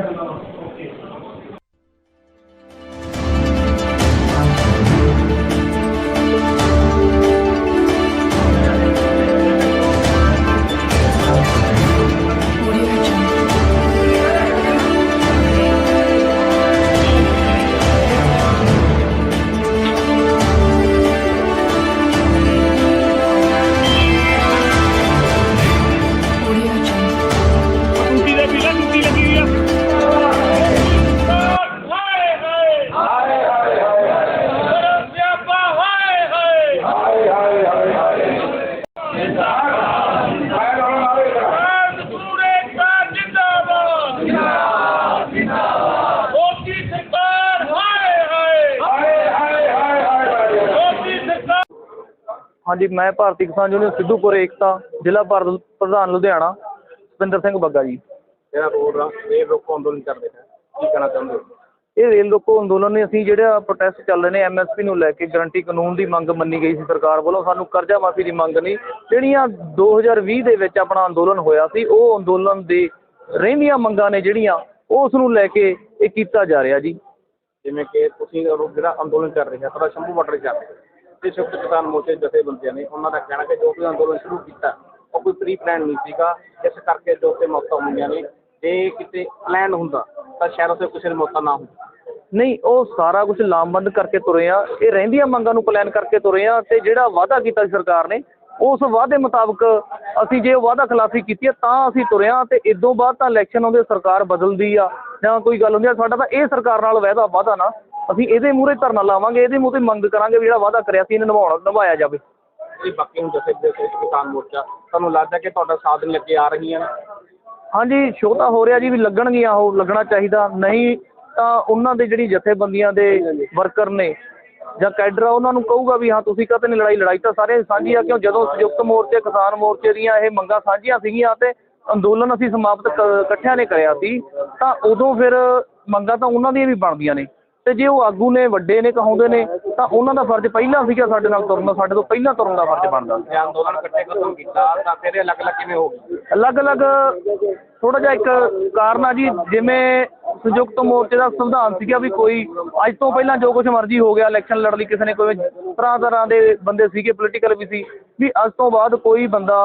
Gracias. ਹਾਂਜੀ ਮੈਂ ਭਾਰਤੀ ਕਿਸਾਨ ਯੂਨੀਅਨ ਸਿੱਧੂਪੁਰ ਏਕਤਾ ਜ਼ਿਲ੍ਹਾ ਭਾਰਤ ਪ੍ਰਧਾਨ ਲੁਧਿਆਣਾ ਸਤਿੰਦਰ ਸਿੰਘ ਬੱਗਾ ਜੀ। ਜਿਹੜਾ ਰੋਡ ਰਾ ਇਹ ਰੋਕੋ ਅੰਦੋਲਨ ਕਰਦੇ ਹੈ ਕੀ ਕਹਿਣਾ ਚਾਹੁੰਦੇ ਹੋ? ਇਹ ਰੇਲ ਰੋਕੋ ਅੰਦੋਲਨ ਨੇ ਅਸੀਂ ਜਿਹੜਾ ਪ੍ਰੋਟੈਸਟ ਚੱਲ ਰਹੇ ਨੇ ਐਮਐਸਪੀ ਨੂੰ ਲੈ ਕੇ ਗਰੰਟੀ ਕਾਨੂੰਨ ਦੀ ਮੰਗ ਮੰਨੀ ਗਈ ਸੀ ਸਰਕਾਰ ਵੱਲੋਂ ਸਾਨੂੰ ਕਰਜ਼ਾ ਮਾਫੀ ਦੀ ਮੰਗ ਨਹੀਂ। ਜਿਹੜੀਆਂ 2020 ਦੇ ਵਿੱਚ ਆਪਣਾ ਅੰਦੋਲਨ ਹੋਇਆ ਸੀ ਉਹ ਅੰਦੋਲਨ ਦੇ ਰਹਿੰਦੀਆਂ ਮੰਗਾਂ ਨੇ ਜਿਹੜੀਆਂ ਉਸ ਨੂੰ ਲੈ ਕੇ ਇਹ ਕੀਤਾ ਜਾ ਰਿਹਾ ਜੀ। ਜਿਵੇਂ ਕਿ ਤੁਸੀਂ ਉਹ ਜਿਹੜਾ ਅੰਦੋਲਨ ਕਰ ਰਹੇ ਹੋ ਤੁਹਾਡਾ ਸ਼ੰਭੂ ਬਾਰਡਰ ਚੱਲ ਰਿਹਾ। ਤੇ ਕਿਸਾਨ ਮੋਰਚੇ ਜਥੇਬੰਦੀਆਂ ਨੇ ਉਹਨਾਂ ਦਾ ਕਹਿਣਾ ਕਿ ਜੋ ਵੀ ਅੰਦੋਲਨ ਸ਼ੁਰੂ ਕੀਤਾ, ਉਹ ਕੋਈ ਪ੍ਰੀ ਪਲਾਨ ਨਹੀਂ ਸੀਗਾ। ਇਸ ਕਰਕੇ ਜੋ ਕਿ ਮੌਤਾਂ ਹੋਈਆਂ ਨੇ, ਜੇ ਕਿਤੇ ਪਲਾਨ ਹੁੰਦਾ, ਤਾਂ ਸ਼ਾਇਦ ਉੱਥੇ ਕਿਸੇ ਦੀ ਮੌਤਾਂ ਨਾ ਹੁੰਦੀ ਨਹੀਂ, ਉਹ ਸਾਰਾ ਕੁਝ ਲਾਮਬੰਦ ਕਰਕੇ ਤੁਰੇ ਆ। ਇਹ ਰਹਿੰਦੀਆਂ ਮੰਗਾਂ ਨੂੰ ਪਲਾਨ ਕਰਕੇ ਤੁਰੇ ਆ ਤੇ ਜਿਹੜਾ ਵਾਅਦਾ ਕੀਤਾ ਸੀ ਸਰਕਾਰ ਨੇ, ਉਸ ਵਾਅਦੇ ਮੁਤਾਬਕ ਅਸੀਂ ਜੇ ਉਹ ਵਾਅਦਾ ਖਿਲਾਫੀ ਕੀਤੀ ਹੈ ਤਾਂ ਅਸੀਂ ਤੁਰੇ ਆ ਤੇ ਇਦੋਂ ਬਾਅਦ ਤਾਂ ਇਲੈਕਸ਼ਨ ਆਉਂਦੇ, ਸਰਕਾਰ ਬਦਲਦੀ ਆ। ਜਾਂ ਕੋਈ ਗੱਲ ਹੁੰਦੀ ਆ, ਸਾਡਾ ਤਾਂ ਇਹ ਸਰਕਾਰ ਨਾਲ ਵਾਅਦਾ ਵਾਅਦਾ ਨਾ ਅਸੀਂ ਇਹਦੇ ਮੂਹਰੇ ਧਰਨਾ ਲਾਵਾਂਗੇ ਇਹਦੇ ਮੂਹਰੇ ਮੰਗ ਕਰਾਂਗੇ ਵੀ ਜਿਹੜਾ ਵਾਅਦਾ ਕਰਿਆ ਸੀ ਇਹਨੂੰ ਨਿਭਾਉਣਾ ਨਿਭਾਇਆ ਜਾਵੇ। ਇਹ ਬਾਕੀ ਹੁਣ ਜਥੇ ਦੇ ਸੰਯੁਕਤ ਕਿਸਾਨ ਮੋਰਚਾ ਤੁਹਾਨੂੰ ਲੱਗਦਾ ਕਿ ਤੁਹਾਡਾ ਸਾਥ ਦੇਣ ਲੱਗੇ ਆ ਰਹੀਆਂ ਨੇ? ਹਾਂਜੀ ਸ਼ੋਅ ਤਾਂ ਹੋ ਰਿਹਾ ਜੀ ਵੀ ਲੱਗਣਗੀਆਂ ਉਹ ਲੱਗਣਾ ਚਾਹੀਦਾ। ਨਹੀਂ ਤਾਂ ਉਹਨਾਂ ਦੇ ਜਿਹੜੀ ਜਥੇਬੰਦੀਆਂ ਦੇ ਵਰਕਰ ਨੇ ਜਾਂ ਕੈਡਰ ਆ ਉਹਨਾਂ ਨੂੰ ਕਹੂਗਾ ਵੀ ਹਾਂ ਤੁਸੀਂ ਕਾਹਤੇ ਨਹੀਂ ਲੜਾਈ? ਲੜਾਈ ਤਾਂ ਸਾਰੇ ਸਾਂਝੀ ਆ ਕਿਉਂ? ਜਦੋਂ ਸੰਯੁਕਤ ਮੋਰਚੇ ਕਿਸਾਨ ਮੋਰਚੇ ਦੀਆਂ ਇਹ ਮੰਗਾਂ ਸਾਂਝੀਆਂ ਸੀਗੀਆਂ ਤੇ ਅੰਦੋਲਨ ਅਸੀਂ ਸਮਾਪਤ ਇਕੱਠਿਆਂ ਨੇ ਕਰਿਆ ਸੀ ਤਾਂ ਉਦੋਂ ਫਿਰ ਮੰਗਾਂ ਤਾਂ ਉਹਨਾਂ ਦੀਆਂ ਵੀ ਬਣਦੀਆਂ ਨੇ। ਤੇ ਜੇ ਉਹ ਆਗੂ ਨੇ ਵੱਡੇ ਨੇ ਕਹਾਉਂਦੇ ਨੇ ਤਾਂ ਉਹਨਾਂ ਦਾ ਫਰਜ਼ ਪਹਿਲਾਂ ਸੀਗਾ ਸਾਡੇ ਨਾਲ ਤੁਰਨ ਦਾ ਸਾਡੇ ਤੋਂ ਪਹਿਲਾਂ ਤੁਰਨ ਦਾ ਫਰਜ਼ ਬਣਦਾ। ਸੀ ਅੰਦੋਲਨ ਇਕੱਠੇ ਖਤਮ ਕੀਤਾ ਤਾਂ ਫਿਰ ਇਹ ਅਲੱਗ-ਅਲੱਗ ਕਿਵੇਂ ਹੋਊਗੀ ਅਲੱਗ-ਅਲੱਗ ਥੋੜਾ ਜਿਹਾ ਇੱਕ ਕਾਰਨ ਆ ਜੀ ਜਿਵੇਂ ਸੰਯੁਕਤ ਮੋਰਚੇ ਦਾ ਸੰਵਿਧਾਨ ਸੀਗਾ ਵੀ ਕੋਈ ਅੱਜ ਤੋਂ ਪਹਿਲਾਂ ਜੋ ਕੁਝ ਮਰਜ਼ੀ ਹੋ ਗਿਆ ਇਲੈਕਸ਼ਨ ਲੜ ਲਈ ਕਿਸੇ ਨੇ ਕੋਈ ਤਰ੍ਹਾਂ ਤਰ੍ਹਾਂ ਦੇ ਬੰਦੇ ਸੀਗੇ ਪੋਲੀਟੀਕਲ ਵੀ ਸੀ ਵੀ ਅੱਜ ਤੋਂ ਬਾਅਦ ਕੋਈ ਬੰਦਾ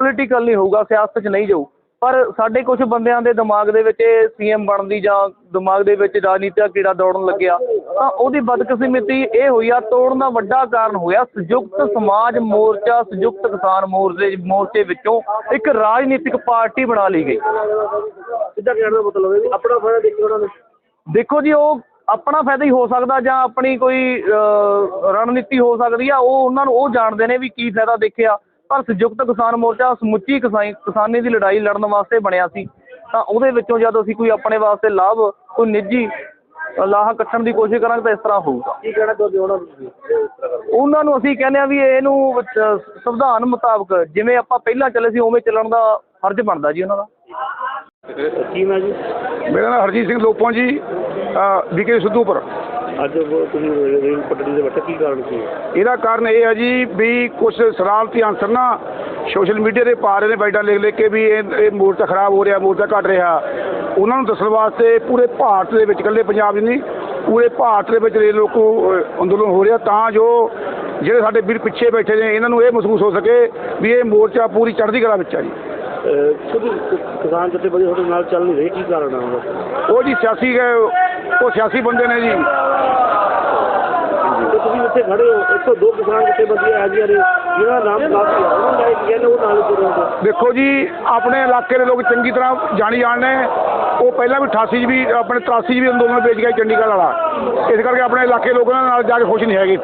ਪੋਲੀਟੀਕਲ ਨਹੀਂ ਹੋਊਗਾ ਸਿਆਸਤ 'ਚ ਨਹੀਂ ਜਾਊ। ਪਰ ਸਾਡੇ ਕੁਝ ਬੰਦਿਆਂ ਦੇ ਦਿਮਾਗ ਦੇ ਵਿੱਚ ਸੀਐਮ ਬਣਨ ਦੀ ਜਾਂ ਦਿਮਾਗ ਦੇ ਵਿੱਚ ਰਾਜਨੀਤਿਕ ਕੀੜਾ ਦੌੜਨ ਲੱਗਿਆ ਤਾਂ ਉਹਦੀ ਬਦਕਿਸਮਤੀ ਇਹ ਹੋਈ ਆ ਤੋੜਨ ਦਾ ਵੱਡਾ ਕਾਰਨ ਹੋਇਆ ਸੰਯੁਕਤ ਸਮਾਜ ਮੋਰਚਾ ਸੰਯੁਕਤ ਕਿਸਾਨ ਮੋਰਚੇ ਮੋਰਚੇ ਵਿੱਚੋਂ ਇੱਕ ਰਾਜਨੀਤਿਕ ਪਾਰਟੀ ਬਣਾ ਲਈ ਗਈ। ਸਿੱਧਾ ਕਹਿਣ ਦਾ ਮਤਲਬ ਹੈ ਵੀ ਆਪਣਾ ਫਾਇਦਾ ਦੇਖੀ ਉਹਨਾਂ ਨੇ? ਦੇਖੋ ਜੀ ਉਹ ਆਪਣਾ ਫਾਇਦਾ ਹੀ ਹੋ ਸਕਦਾ ਜਾਂ ਆਪਣੀ ਕੋਈ ਰਣਨੀਤੀ ਹੋ ਸਕਦੀ ਆ ਉਹ ਉਹਨਾਂ ਨੂੰ ਉਹ ਜਾਣਦੇ ਨੇ ਵੀ ਕੀ ਫਾਇਦਾ ਦੇਖਿਆ। ਪਰ ਸੰਯੁਕਤ ਕਿਸਾਨ ਮੋਰਚਾ ਸਮੁੱਚੀ ਕਿਸਾਈ ਕਿਸਾਨੀ ਦੀ ਲੜਾਈ ਲੜਨ ਵਾਸਤੇ ਬਣਿਆ ਸੀ। ਤਾਂ ਉਹਦੇ ਵਿੱਚੋਂ ਜਦ ਅਸੀਂ ਕੋਈ ਆਪਣੇ ਵਾਸਤੇ ਲਾਭ ਕੋਈ ਨਿੱਜੀ ਲਾਹਾ ਕੱਟਣ ਦੀ ਕੋਸ਼ਿਸ਼ ਕਰਾਂਗੇ ਤਾਂ ਇਸ ਤਰ੍ਹਾਂ ਹੋਊਗਾ। ਕੀ ਕਹਿਣਾ ਚਾਹੁੰਦੇ ਉਹਨਾਂ ਨੂੰ? ਉਹਨਾਂ ਨੂੰ ਅਸੀਂ ਕਹਿੰਦੇ ਆ ਵੀ ਇਹਨੂੰ ਸੰਵਿਧਾਨ ਮੁਤਾਬਕ ਜਿਵੇਂ ਆਪਾਂ ਪਹਿਲਾਂ ਚੱਲੇ ਸੀ ਉਵੇਂ ਚੱਲਣ ਦਾ ਫਰਜ਼ ਬਣਦਾ ਜੀ ਉਹਨਾਂ ਦਾ। ਕੀ ਮੈਂ ਜੀ? ਮੇਰਾ ਨਾਮ ਹਰਜੀਤ ਸਿੰਘ ਲੋਪੋਂ ਜੀ ਵਿਕੇ ਸਿੱਧੂਪੁਰ। ਅੱਜ ਉਹ ਤੁਸੀਂ ਰੇਲ ਪਟੜੀ ਦੇ ਬੈਠੇ ਕੀ ਕਾਰਨ ਸੀ? ਇਹਦਾ ਕਾਰਨ ਇਹ ਹੈ ਜੀ ਵੀ ਕੁਝ ਸਰਾਰਤੀ ਅਨਸਰ ਨਾ ਸੋਸ਼ਲ ਮੀਡੀਆ ਤੇ ਪਾ ਰਹੇ ਨੇ ਬਾਈਟਾਂ ਲਿਖ ਲਿਖ ਕੇ ਵੀ ਇਹ ਇਹ ਮੋਰਚਾ ਖਰਾਬ ਹੋ ਰਿਹਾ ਮੋਰਚਾ ਘਟ ਰਿਹਾ। ਉਹਨਾਂ ਨੂੰ ਦੱਸਣ ਵਾਸਤੇ ਪੂਰੇ ਭਾਰਤ ਦੇ ਵਿੱਚ ਇਕੱਲੇ ਪੰਜਾਬ 'ਚ ਨਹੀਂ ਪੂਰੇ ਭਾਰਤ ਦੇ ਵਿੱਚ ਰੇਲ ਰੋਕੋ ਅ, ਅੰਦੋਲਨ ਹੋ ਰਿਹਾ। ਤਾਂ ਜੋ ਜਿਹੜੇ ਸਾਡੇ ਵੀਰ ਪਿੱਛੇ ਬੈਠੇ ਨੇ ਇਹਨਾਂ ਨੂੰ ਇਹ ਮਹਿਸੂਸ ਹੋ ਸਕੇ ਵੀ ਇਹ ਮੋਰਚਾ ਪੂਰੀ ਚੜ੍ਹਦੀ ਕਲਾ ਵਿੱਚ ਆ ਜੀ। ਖੁਦ ਕਿਸਾਨ ਜਿੱਥੇ ਬੜੀ ਤੁਹਾਡੇ ਨਾਲ ਚੱਲ ਨਹੀਂ ਰਹੀ ਕੀ ਕਾਰਨ ਆ ਉਹਦਾ? ਉਹ ਜੀ ਸਿਆਸੀ ਗਏ ਉਹ ਸਿਆਸੀ ਬੰਦੇ ਨੇ ਜੀ। ਤੇ ਤੁਸੀਂ ਇੱਥੇ ਖੜੇ ਹੋ, ਇੱਥੋਂ ਦੋ ਕਿਸਾਨ ਜਿੱਥੇ ਬੰਦੇ ਆ ਜੀ ਨੇ ਜਿਹਨਾਂ ਦਾ ਨਾਮ ਕਾਫੀ ਆ ਉਹਨਾਂ ਦਾ ਕੀ ਉਹ ਨਾਲ ਜੁੜੇ ਦੇਖੋ ਜੀ, ਆਪਣੇ ਇਲਾਕੇ ਦੇ ਲੋਕ ਚੰਗੀ ਤਰ੍ਹਾਂ ਜਾਣੀ ਜਾਣਦੇ ਉਹ ਪਹਿਲਾਂ ਵੀ 88 ਵੀ, ਆਪਣੇ 83 ਵੀ ਅੰਦੋਲਨ ਵੇਚ ਗਿਆ ਚੰਡੀਗੜ੍ਹ ਵਾਲਾ। ਇਸ ਕਰਕੇ ਆਪਣੇ ਇਲਾਕੇ ਲੋਕਾਂ ਨਾਲ ਜਾ ਕੇ ਖੁਸ਼ ਨਹੀਂ ਹੈਗੇ।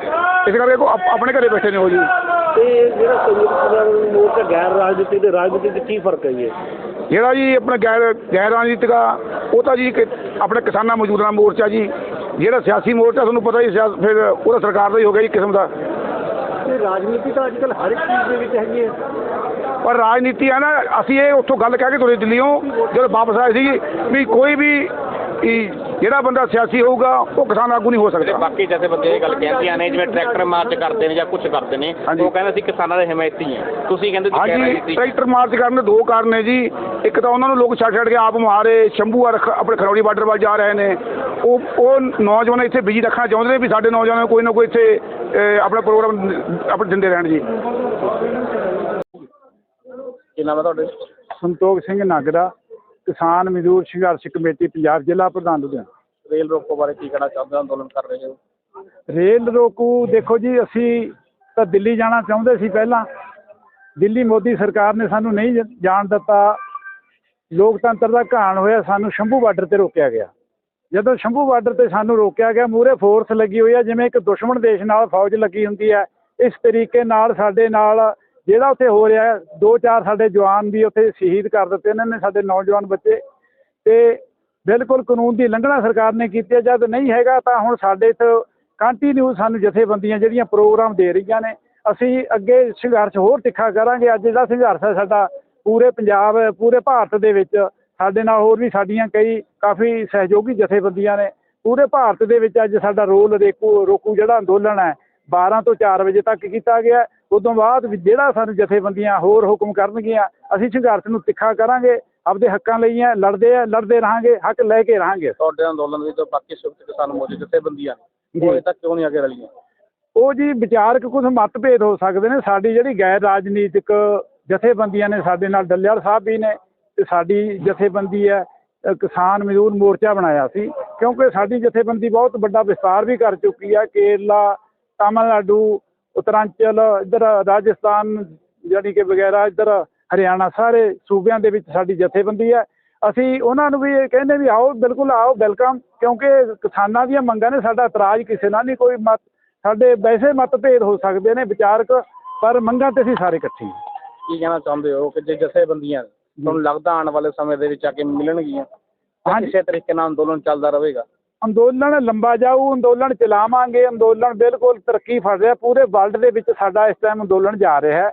ਇਸ ਕਰਕੇ ਆਪਣੇ ਘਰੇ ਬੈਠੇ ਨੇ ਉਹ ਜੀ। ਤੇ ਜਿਹੜਾ ਸੰਯੁਕਤ ਕਿਸਾਨ ਮੋਰਚਾ ਗੈਰ ਰਾਜਨੀਤਿਕ ਤੇ ਰਾਜਨੀਤਿਕ ਵਿੱਚ ਕੀ ਫ਼ਰਕ ਹੈ ਜੀ? ਜਿਹੜਾ ਜੀ ਆਪਣਾ ਗੈਰ ਗੈਰ ਰਾਜਨੀਤਿਕ ਆ ਉਹ ਤਾਂ ਜੀ ਕਿ ਆਪਣੇ ਕਿਸਾਨਾਂ ਮਜ਼ਦੂਰਾਂ ਮੋਰਚਾ ਜੀ। ਜਿਹੜਾ ਸਿਆਸੀ ਮੋਰਚਾ ਤੁਹਾਨੂੰ ਪਤਾ ਹੀ ਸਿਆ- ਫਿਰ ਉਹਦਾ ਸਰਕਾਰ ਦਾ ਹੀ ਹੋ ਗਿਆ ਜੀ ਕਿਸਮ ਦਾ। ਤੇ ਰਾਜਨੀਤੀ ਤਾਂ ਅੱਜ ਕੱਲ੍ਹ ਹਰ ਇੱਕ ਚੀਜ਼ ਦੇ ਵਿੱਚ ਹੈਗੀ ਹੈ। ਪਰ ਰਾਜਨੀਤੀ ਆ ਨਾ ਅਸੀਂ ਇਹ ਉੱਥੋਂ ਗੱਲ ਕਹਿ ਕੇ ਤੁਰੇ ਦਿੱਲੀੋਂ ਜਦੋਂ ਵਾਪਸ ਆਏ ਸੀ ਵੀ ਕੋਈ ਵੀ ਵੀ ਜਿਹੜਾ ਬੰਦਾ ਸਿਆਸੀ ਹੋਊਗਾ ਉਹ ਕਿਸਾਨ ਆਗੂ ਨਹੀਂ ਹੋ ਸਕਦਾ। ਬਾਕੀ ਜੈਸੇ ਬੰਦੇ ਇਹ ਗੱਲ ਕਹਿੰਦੀਆਂ ਨੇ ਜਿਵੇਂ ਟਰੈਕਟਰ ਮਾਰਚ ਕਰਦੇ ਨੇ ਜਾਂ ਕੁਝ ਕਰਦੇ ਨੇ ਹਾਂਜੀ। ਉਹ ਕਹਿੰਦੇ ਅਸੀਂ ਕਿਸਾਨਾਂ ਦੇ ਹਮਾਇਤੀ ਹਾਂ ਤੁਸੀਂ ਕਹਿੰਦੇ ਤੁਸੀਂ ਹਾਂਜੀ ਟਰੈਕਟਰ ਮਾਰਚ ਕਰਨ ਦੇ ਦੋ ਕਾਰਨ ਨੇ ਜੀ। ਇੱਕ ਤਾਂ ਉਹਨਾਂ ਨੂੰ ਲੋਕ ਛੱਡ ਛੱਡ ਕੇ ਆਪ ਮਾਰੇ ਸ਼ੰਭੂ ਆ ਆਪਣੇ ਖਰੌੜੀ ਬਾਰਡਰ ਵੱਲ ਜਾ ਰਹੇ ਨੇ। ਉਹ ਉਹ ਨੌਜਵਾਨ ਇੱਥੇ ਬਿਜ਼ੀ ਰੱਖਣਾ ਚਾਹੁੰਦੇ ਨੇ ਵੀ ਸਾਡੇ ਨੌਜਵਾਨਾਂ ਨੂੰ ਕੋਈ ਨਾ ਕੋਈ ਇੱਥੇ ਅਹ, ਆਪਣਾ ਪ੍ਰੋਗਰਾਮ ਆਪਣੇ ਦਿੰਦੇ ਰਹਿਣ ਜੀ। ਕੀ ਨਾਮ ਹੈ ਤੁਹਾਡੇ? ਸੰਤੋਖ ਸਿੰਘ ਨਾਗਰਾ। ਕਿਸਾਨ ਮਜ਼ਦੂਰ ਸੰਘਰਸ਼ ਕਮੇਟੀ ਪੰਜਾਬ ਜ਼ਿਲ੍ਹਾ ਪ੍ਰਧਾਨ ਲੁਧਿਆਣਾ। ਰੇਲ ਰੋਕੋ ਬਾਰੇ ਕੀ ਕਹਿਣਾ ਚਾਹੁੰਦੇ ਹੋ? ਅੰਦੋਲਨ ਕਰ ਰਹੇ ਹੋ। ਰੇਲ ਰੋਕੂ ਦੇਖੋ ਜੀ ਅਸੀਂ ਤਾਂ ਦਿੱਲੀ ਜਾਣਾ ਚਾਹੁੰਦੇ ਸੀ ਪਹਿਲਾਂ। ਦਿੱਲੀ ਮੋਦੀ ਸਰਕਾਰ ਨੇ ਸਾਨੂੰ ਨਹੀਂ ਜਾਣ ਦਿੱਤਾ। ਲੋਕਤੰਤਰ ਦਾ ਘਾਣ ਹੋਇਆ ਸਾਨੂੰ ਸ਼ੰਭੂ ਬਾਰਡਰ ਤੇ ਰੋਕਿਆ ਗਿਆ। ਜਦੋਂ ਸ਼ੰਭੂ ਬਾਰਡਰ ਤੇ ਸਾਨੂੰ ਰੋਕਿਆ ਗਿਆ ਮੂਰੇ ਫੋਰਸ ਲੱਗੀ ਹੋਈ ਹੈ ਜਿਵੇਂ ਇੱਕ ਦੁਸ਼ਮਣ ਦੇਸ਼ ਨਾਲ ਫੌਜ ਲੱਗੀ ਹੁੰਦੀ ਹੈ ਇਸ ਤਰੀਕੇ ਨਾਲ ਸਾਡੇ ਨਾਲ ਜਿਹੜਾ ਉੱਥੇ ਹੋ ਰਿਹਾ ਹੈ, ਦੋ ਚਾਰ ਸਾਡੇ ਜਵਾਨ ਵੀ ਉੱਥੇ ਸ਼ਹੀਦ ਕਰ ਦਿੱਤੇ ਇਹਨਾਂ ਨੇ ਸਾਡੇ ਨੌਜਵਾਨ ਬੱਚੇ। ਤੇ ਬਿਲਕੁਲ ਕਾਨੂੰਨ ਦੀ ਲੰਘਣਾ ਸਰਕਾਰ ਨੇ ਕੀਤੀ ਹੈ। ਜਦ ਨਹੀਂ ਹੈਗਾ ਤਾਂ ਹੁਣ ਸਾਡੇ ਇੱਥੇ ਕੰਟੀਨਿਊ ਸਾਨੂੰ ਜਥੇਬੰਦੀਆਂ ਜਿਹੜੀਆਂ ਪ੍ਰੋਗਰਾਮ ਦੇ ਰਹੀਆਂ ਨੇ ਅਸੀਂ ਅੱਗੇ ਸੰਘਰਸ਼ ਹੋਰ ਤਿੱਖਾ ਕਰਾਂਗੇ। ਅੱਜ ਦਾ ਸੰਘਰਸ਼ ਹੈ ਸਾਡਾ ਪੂਰੇ ਪੰਜਾਬ ਪੂਰੇ ਭਾਰਤ ਦੇ ਵਿੱਚ। ਸਾਡੇ ਨਾਲ ਹੋਰ ਵੀ ਸਾਡੀਆਂ ਕਈ ਕਾਫੀ ਸਹਿਯੋਗੀ ਜਥੇਬੰਦੀਆਂ ਨੇ। ਪੂਰੇ ਭਾਰਤ ਦੇ ਵਿੱਚ ਅੱਜ ਸਾਡਾ ਰੋਲ ਰੇਕੂ ਰੋਕੂ ਜਿਹੜਾ ਅੰਦੋਲਨ ਹੈ 12 ਤੋਂ 4 ਵਜੇ ਤੱਕ ਕੀਤਾ ਗਿਆ। ਉਦੋਂ ਬਾਅਦ ਜਿਹੜਾ ਸਾਨੂੰ ਜਥੇਬੰਦੀਆਂ ਹੋਰ ਹੁਕਮ ਕਰਨਗੀਆਂ ਅਸੀਂ ਸੰਘਰਸ਼ ਨੂੰ ਤਿੱਖਾ ਕਰਾਂਗੇ ਆਪਦੇ ਹੱਕਾਂ ਲਈ ਹੈ ਲੜਦੇ ਆ ਲੜਦੇ ਰਹਾਂਗੇ ਹੱਕ ਲੈ ਕੇ ਰਹਾਂਗੇ। ਤੁਹਾਡੇ ਅੰਦੋਲਨ ਵਿੱਚ ਬਾਕੀ ਸੰਯੁਕਤ ਕਿਸਾਨ ਮੋਰਚੇ ਜਥੇਬੰਦੀਆਂ ਉਹ ਤੱਕ ਕਿਉਂ ਨਹੀਂ ਅੱਗੇ ਰਲੀਆਂ? ਉਹ ਜੀ ਵਿਚਾਰਕ ਕੁਝ ਮਤਭੇਦ ਹੋ ਸਕਦੇ ਨੇ। ਸਾਡੀ ਜਿਹੜੀ ਗੈਰ ਰਾਜਨੀਤਿਕ ਜਥੇਬੰਦੀਆਂ ਨੇ ਸਾਡੇ ਨਾਲ ਡੱਲੇਵਾਲ ਸਾਹਿਬ ਵੀ ਨੇ ਤੇ ਸਾਡੀ ਜਥੇਬੰਦੀ ਹੈ ਕਿਸਾਨ ਮਜ਼ਦੂਰ ਮੋਰਚਾ ਬਣਾਇਆ ਸੀ। ਕਿਉਂਕਿ ਸਾਡੀ ਜਥੇਬੰਦੀ ਬਹੁਤ ਵੱਡਾ ਵਿਸਤਾਰ ਵੀ ਕਰ ਚੁੱਕੀ ਹੈ। ਕੇਰਲਾ ਤਾਮਿਲਨਾਡੂ ਉੱਤਰਾਂਚਲ ਇੱਧਰ ਰਾਜਸਥਾਨ ਜਾਣੀ ਕਿ ਵਗੈਰਾ ਇੱਧਰ ਹਰਿਆਣਾ ਸਾਰੇ ਸੂਬਿਆਂ ਦੇ ਵਿੱਚ ਸਾਡੀ ਜਥੇਬੰਦੀ ਹੈ। ਅਸੀਂ ਉਹਨਾਂ ਨੂੰ ਵੀ ਇਹ ਕਹਿੰਦੇ ਵੀ ਆਓ ਬਿਲਕੁਲ ਆਓ ਵੈਲਕਮ ਕਿਉਂਕਿ ਕਿਸਾਨਾਂ ਦੀਆਂ ਮੰਗਾਂ ਨੇ ਸਾਡਾ ਇਤਰਾਜ਼ ਕਿਸੇ ਨਾਲ ਨਹੀਂ ਕੋਈ ਮਤ ਸਾਡੇ ਵੈਸੇ ਮਤਭੇਦ ਹੋ ਸਕਦੇ ਨੇ ਵਿਚਾਰਕ ਪਰ ਮੰਗਾਂ ਤੇ ਅਸੀਂ ਸਾਰੇ ਇਕੱਠੇ ਹਾਂ। ਕੀ ਕਹਿਣਾ ਚਾਹੁੰਦੇ ਹੋ ਕਿ ਜੇ ਜਥੇਬੰਦੀਆਂ ਤੁਹਾਨੂੰ ਲੱਗਦਾ ਆਉਣ ਵਾਲੇ ਸਮੇਂ ਦੇ ਵਿੱਚ ਆ ਕੇ ਮਿਲਣਗੀਆਂ ਹਾਂਜੀ। ਕਿਸੇ ਤਰੀਕੇ ਨਾਲ ਅੰਦੋਲਨ ਚੱਲਦਾ ਰਹੇਗਾ? ਅੰਦੋਲਨ ਲੰਬਾ ਜਾਊ, ਅੰਦੋਲਨ ਚਲਾਵਾਂਗੇ, ਅੰਦੋਲਨ ਬਿਲਕੁਲ ਤਰੱਕੀ ਫੜ ਰਿਹਾ, ਪੂਰੇ ਵਰਲਡ ਦੇ ਵਿੱਚ ਸਾਡਾ ਇਸ ਟਾਈਮ ਅੰਦੋਲਨ ਜਾ ਰਿਹਾ ਹੈ।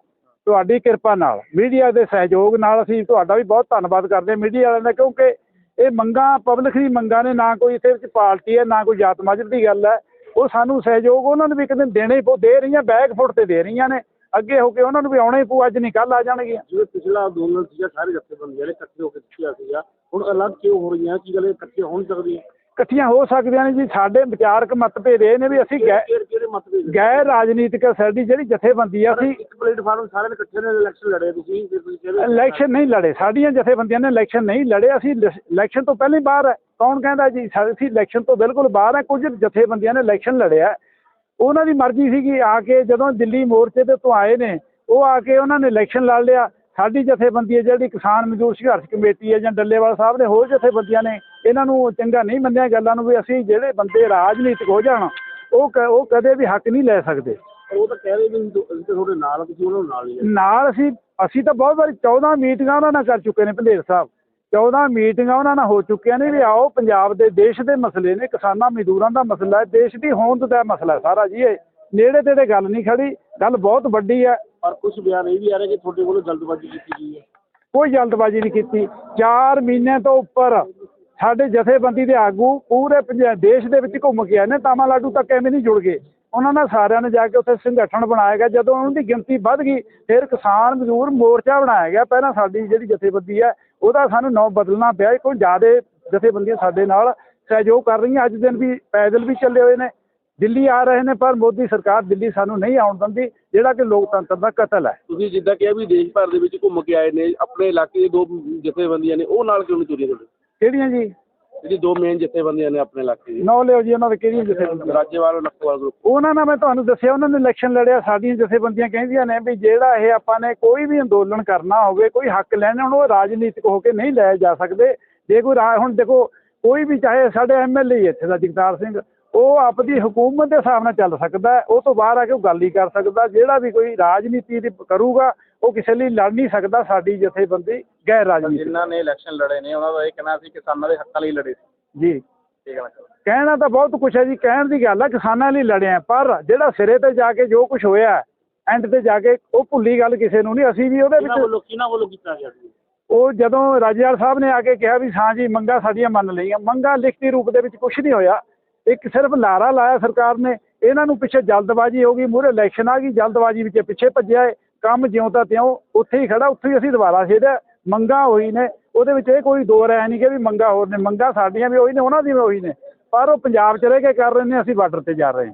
ਤੁਹਾਡੀ ਕਿਰਪਾ ਨਾਲ ਮੀਡੀਆ ਦੇ ਸਹਿਯੋਗ ਨਾਲ ਅਸੀਂ ਤੁਹਾਡਾ ਵੀ ਬਹੁਤ ਧੰਨਵਾਦ ਕਰਦੇ ਹਾਂ ਮੀਡੀਆ ਵਾਲਿਆਂ ਦਾ, ਕਿਉਂਕਿ ਇਹ ਮੰਗਾਂ ਪਬਲਿਕ ਦੀ ਮੰਗਾਂ ਨੇ ਨਾ ਕੋਈ ਇਹਦੇ ਵਿੱਚ ਪਾਰਟੀ ਹੈ, ਨਾ ਕੋਈ ਜਾਤ ਮਜ਼ਹਬ ਦੀ ਗੱਲ ਹੈ। ਉਹ ਸਾਨੂੰ ਸਹਿਯੋਗ ਉਹਨਾਂ ਨੂੰ ਵੀ ਇੱਕ ਦਿਨ ਦੇਣੇ ਪਊ, ਦੇ ਰਹੀਆਂ ਬੈਕ ਫੁੱਟ ਤੇ ਦੇ ਰਹੀਆਂ ਨੇ। ਅੱਗੇ ਹੋ ਕੇ ਉਹਨਾਂ ਨੂੰ ਵੀ ਆਉਣਾ ਹੀ ਪਊ, ਅੱਜ ਨਹੀਂ ਕੱਲ ਆ ਜਾਣਗੀਆਂ। ਜਿਵੇਂ ਪਿਛਲਾ ਅੰਦੋਲਨ ਸੀਗਾ, ਸਾਰੇ ਜਥੇਬੰਦੀਆਂ ਨੇ, ਇਕੱਠੇ ਹੋ ਕੇ ਦਿੱਤੀਆ ਸੀਗਾ। ਹੁਣ ਅਲੱਗ ਕਿਉਂ ਹੋ ਰਹੀਆਂ, ਕੀ ਗੱਲ ਇਕੱਠੇ ਹੋਣ ਸਕਦੀਆਂ? ਇਕੱਠੀਆਂ ਹੋ ਸਕਦੀਆਂ ਨੇ ਜੀ ਸਾਡੇ ਵਿਚਾਰਕ ਮਤਭੇਦ ਇਹ ਨੇ ਵੀ ਅਸੀਂ ਗੈ ਕਿਹੜੇ ਮਤਭੇਦ? ਗੈਰ ਰਾਜਨੀਤਿਕ ਸਾਡੀ ਜਿਹੜੀ ਜਥੇਬੰਦੀ ਆ ਅਸੀਂ ਇੱਕ ਪਲੇਟਫਾਰਮ ਸਾਰਿਆਂ ਨੇ ਇਕੱਠੇ ਨੇ ਇਲੈਕਸ਼ਨ ਲੜੇ ਤੁਸੀਂ ਫਿਰ ਤੁਸੀਂ ਕਹਿੰਦੇ ਇਲੈਕਸ਼ਨ ਨਹੀਂ ਲੜੇ ਸਾਡੀਆਂ ਜਥੇਬੰਦੀਆਂ ਨੇ ਇਲੈਕਸ਼ਨ ਨਹੀਂ ਲੜੇ ਅਸੀਂ ਲਿਸ- ਇਲੈਕਸ਼ਨ ਤੋਂ ਪਹਿਲਾਂ ਹੀ ਬਾਹਰ ਹੈ ਕੌਣ ਕਹਿੰਦਾ ਜੀ ਸਾ- ਅਸੀਂ ਇਲੈਕਸ਼ਨ ਤੋਂ ਬਿਲਕੁਲ ਬਾਹਰ ਹੈ ਕੁਝ ਜਥੇਬੰਦੀਆਂ ਨੇ ਇਲੈਕਸ਼ਨ ਲੜਿਆ ਉਹਨਾਂ ਦੀ ਮਰਜ਼ੀ ਸੀਗੀ ਆ ਕੇ ਜਦੋਂ ਦਿੱਲੀ ਮੋਰਚੇ ਤੇ ਤੋਂ ਆਏ ਨੇ ਉਹ ਆ ਕੇ ਉਹਨਾਂ ਨੇ ਇਲੈਕਸ਼ਨ ਲੜ ਲਿਆ ਸਾਡੀ ਜਥੇਬੰਦੀ ਹੈ ਜਿਹੜੀ ਕਿਸਾਨ ਮਜ਼ਦੂਰ ਸੰਘਰਸ਼ ਕਮੇਟੀ ਹੈ ਜਾਂ ਡੱਲੇਵਾਲ ਸਾਹਿਬ ਨੇ ਹੋਰ ਜਥੇਬੰਦੀਆਂ ਨੇ ਇਹਨਾਂ ਨੂੰ ਚੰਗਾ ਨਹੀਂ ਮੰਨਿਆ ਗੱਲਾਂ ਨੂੰ ਵੀ ਅਸੀਂ ਜਿਹੜੇ ਬੰਦੇ ਰਾਜਨੀਤਿਕ ਹੋ ਜਾਣ ਉਹ ਉਹ ਕਦੇ ਵੀ ਹੱਕ ਨਹੀਂ ਲੈ ਸਕਦੇ। ਪਰ ਉਹ ਤਾਂ ਕਹਿ ਰਹੇ ਵੀ ਅਸੀਂ ਤਾਂ ਤੁਹਾਡੇ ਨਾਲ ਤੁਸੀਂ ਉਹਨਾਂ ਨੂੰ ਨਾਲ ਹੀ ਲੈ ਨਾਲ ਅਸੀਂ ਅਸੀਂ ਤਾਂ ਬਹੁਤ ਵਾਰੀ 14 ਮੀਟਿੰਗਾਂ ਉਹਨਾਂ ਨਾਲ ਕਰ ਚੁੱਕੇ ਨੇ ਭੰਦੇਰ ਸਾਹਿਬ। 14 ਮੀਟਿੰਗਾਂ ਉਹਨਾਂ ਨਾਲ ਹੋ ਚੁੱਕੀਆਂ ਨੇ ਵੀ ਆਓ ਪੰਜਾਬ ਦੇ ਦੇਸ਼ ਦੇ ਮਸਲੇ ਨੇ ਕਿਸਾਨਾਂ ਮਜ਼ਦੂਰਾਂ ਦਾ ਮਸਲਾ ਹੈ ਦੇਸ਼ ਦੀ ਹੋਂਦ ਦਾ ਮਸਲਾ ਸਾਰਾ ਜੀ ਇਹ। ਨੇੜੇ ਤੇੜੇ ਗੱਲ ਨਹੀਂ ਖੜੀ ਗੱਲ ਬਹੁਤ ਵੱਡੀ ਹੈ। ਪਰ ਕੁਝ ਬਿਆਨ ਇਹ ਵੀ ਆ ਰਿਹਾ ਕਿ ਤੁਹਾਡੇ ਵੱਲੋਂ ਜਲਦਬਾਜ਼ੀ ਕੀਤੀ ਗਈ ਹੈ। ਕੋਈ ਜਲਦਬਾਜ਼ੀ ਨਹੀਂ ਕੀਤੀ। 4 ਮਹੀਨੇ ਤੋਂ ਉੱਪਰ ਸਾਡੇ ਜਥੇਬੰਦੀ ਦੇ ਆਗੂ ਪੂਰੇ ਪੰਜਾ- ਦੇਸ਼ ਦੇ ਵਿੱਚ ਘੁੰਮ ਕੇ ਆਏ ਨੇ, ਤਾਮਿਲਨਾਡੂ ਤੱਕ ਐਵੇਂ ਨਹੀਂ ਜੁੜ ਗਏ। ਉਹਨਾਂ ਨੇ ਸਾਰਿਆਂ ਨੇ ਜਾ ਕੇ ਉੱਥੇ ਸੰਗਠਨ ਬਣਾਇਆ ਗਿਆ। ਜਦੋਂ ਉਹਨਾਂ ਦੀ ਗਿਣਤੀ ਵੱਧ ਗਈ, ਫਿਰ ਕਿਸਾਨ ਮਜ਼ਦੂਰ ਮੋਰਚਾ ਬਣਾਇਆ ਗਿਆ। ਪਹਿਲਾਂ ਸਾਡੀ ਜਿਹੜੀ ਜਥੇਬੰਦੀ ਹੈ, ਉਹਦਾ ਸਾਨੂੰ ਨਾਂ ਬਦਲਣਾ ਪਿਆ। ਕੋਈ ਜ਼ਿਆਦਾ ਜਥੇਬੰਦੀਆਂ ਸਾਡੇ ਨਾਲ ਸਹਿਯੋਗ ਕਰ ਰਹੀਆਂ। ਅੱਜ ਦਿਨ ਵੀ ਪੈਦਲ ਵੀ ਚੱਲੇ ਹੋਏ ਨੇ। ਦਿੱਲੀ ਆ ਰਹੇ ਨੇ, ਪਰ ਮੋਦੀ ਸਰਕਾਰ ਦਿੱਲੀ ਸਾਨੂੰ ਨਹੀਂ ਆਉਣ ਦਿੰਦੀ, ਜਿਹੜਾ ਕਿ ਲੋਕਤੰਤਰ ਦਾ ਕਤਲ ਹੈ। ਤੁਸੀਂ ਜਿੱਦਾਂ ਕਿਹਾ ਵੀ ਦੇਸ਼ ਭਰ ਦੇ ਵਿੱਚ ਘੁੰਮ ਕੇ ਆਏ ਨੇ, ਆਪਣੇ ਇਲਾਕੇ ਦੇ ਦੋ ਜਥੇਬੰਦੀਆਂ ਨੇ, ਉਹ ਨਾਲ ਕਿਉਂ ਨਹੀਂ ਤੁਰੀਆਂ ਤੁਹਾਡੇ? ਕਿਹੜੀਆਂ ਜੀ? ਜਿਹੜੀ ਦੋ ਮੇਨ ਜਥੇਬੰਦੀਆਂ ਨੇ ਆਪਣੇ ਇਲਾਕੇ ਦੀ। ਨੌ ਲਿਓ ਜੀ ਉਹਨਾਂ ਦੇ ਕਿਹੜੀਆਂ ਜਥੇਬੰਦੀਆਂ? ਰਾਜੇਵਾਲ ਨਕਵਾਲ ਗਰੁੱਪ ਉਹਨਾਂ ਨਾਲ ਮੈਂ ਤੁਹਾਨੂੰ ਦੱਸਿਆ ਉਹਨਾਂ ਨੇ ਇਲੈਕਸ਼ਨ ਲੜਿਆ ਸਾਡੀਆਂ ਜਥੇਬੰਦੀਆਂ ਕਹਿੰਦੀਆਂ ਨੇ ਵੀ ਜਿਹੜਾ ਇਹ ਆਪਾਂ ਨੇ ਕੋਈ ਵੀ ਅੰਦੋਲਨ ਕਰਨਾ ਹੋਵੇ ਕੋਈ ਹੱਕ ਲੈਣਾ ਉਹ ਰਾਜਨੀਤਿਕ ਹੋ ਕੇ ਨਹੀਂ ਲੈ ਜਾ ਸਕਦੇ। ਜੇ ਕੋਈ ਹੁਣ ਦੇਖੋ ਕੋਈ ਵੀ ਚਾਹੇ ਸਾਡੇ ਐਮਐਲਏ ਇੱਥੇ ਦਾ ਜਗਤਾਰ ਸਿੰਘ ਉਹ ਆਪਦੀ ਹਕੂਮਤ ਦੇ ਹਿਸਾਬ ਨਾਲ ਚੱਲ ਸਕਦਾ। ਉਹ ਤੋਂ ਬਾਹਰ ਆ ਕੇ ਉਹ ਗੱਲ ਹੀ ਕਰ ਸਕਦਾ ਜਿਹੜਾ ਵੀ ਕੋਈ ਰਾਜਨੀਤੀ ਕਰੂਗਾ ਉਹ ਕਿਸੇ ਲਈ ਲੜ ਨਹੀਂ ਸਕਦਾ ਸਾਡੀ ਜਥੇਬੰਦੀ ਗੈਰ ਰਾਜਨੀਤਿਕ। ਜਿਨ੍ਹਾਂ ਨੇ ਇਲੈਕਸ਼ਨ ਲੜੇ ਨੇ ਉਹਨਾਂ ਦਾ ਇਹ ਕਹਿਣਾ ਸੀ ਕਿਸਾਨਾਂ ਦੇ ਹੱਕਾਂ ਲਈ ਲੜੇ ਸੀ। ਜੀ। ਠੀਕ ਹੈ ਨਾ ਕਹਿਣਾ ਤਾਂ ਬਹੁਤ ਕੁਛ ਹੈ ਜੀ ਕਹਿਣ ਦੀ ਗੱਲ ਹੈ ਕਿਸਾਨਾਂ ਲਈ ਲੜਿਆ ਪਰ ਜਿਹੜਾ ਸਿਰੇ ਤੇ ਜਾ ਕੇ ਜੋ ਕੁਝ ਹੋਇਆ ਐਂਡ ਤੇ ਜਾ ਕੇ ਉਹ ਭੁੱਲੀ ਗੱਲ ਕਿਸੇ ਨੂੰ ਨਹੀਂ ਅਸੀਂ ਵੀ ਉਹਦੇ ਕਿਹਨਾਂ ਵਿੱਚ ਵੱਲੋਂ ਕਿਹਨਾਂ ਵੱਲੋਂ ਕੀਤਾ ਗਿਆ ਸੀ? ਉਹ ਜਦੋਂ ਰਾਜੇਵਾਲ ਸਾਹਿਬ ਨੇ ਆ ਕੇ ਕਿਹਾ ਵੀ ਹਾਂ ਜੀ ਮੰਗਾਂ ਸਾਡੀਆਂ ਮੰਨ ਲਈਆਂ ਮੰਗਾਂ ਲਿਖਤੀ ਰੂਪ ਦੇ ਵਿੱਚ ਕੁਝ ਨਹੀਂ ਹੋਇਆ ਇੱਕ ਸਿਰਫ ਲਾਰਾ ਲਾਇਆ ਸਰਕਾਰ ਨੇ ਇਹਨਾਂ ਨੂੰ ਪਿੱਛੇ ਜਲਦਬਾਜ਼ੀ ਹੋ ਗਈ ਮੂਹਰੇ ਇਲੈਕਸ਼ਨ ਆ ਗਈ ਜਲਦਬਾਜ਼ੀ ਵਿੱਚ ਪਿੱਛੇ ਭੱਜਿਆ ਏ। ਕੰਮ ਜਿਉਂ ਤਾਂ ਤਿਉਂ ਉੱਥੇ ਹੀ ਖੜਾ, ਉੱਥੇ ਹੀ ਅਸੀਂ ਦੁਬਾਰਾ ਛੇੜਿਆ ਮੰਗਾਂ ਹੋਈ ਨੇ, ਉਹਦੇ ਵਿੱਚ ਇਹ ਕੋਈ ਦੋ ਰਾਇ ਨਹੀਂ ਕਿ ਵੀ ਮੰਗਾਂ ਹੋਰ ਨੇ, ਮੰਗਾਂ ਸਾਡੀਆਂ ਵੀ ਉਹੀ ਨੇ, ਉਹਨਾਂ ਦੀਆਂ ਵੀ ਉਹੀ ਨੇ। ਪਰ ਉਹ ਪੰਜਾਬ ਚ ਰਹਿ ਕੇ ਕਰ ਰਹੇ ਨੇ, ਅਸੀਂ ਬਾਰਡਰ ਤੇ ਜਾ ਰਹੇ ਹਾਂ।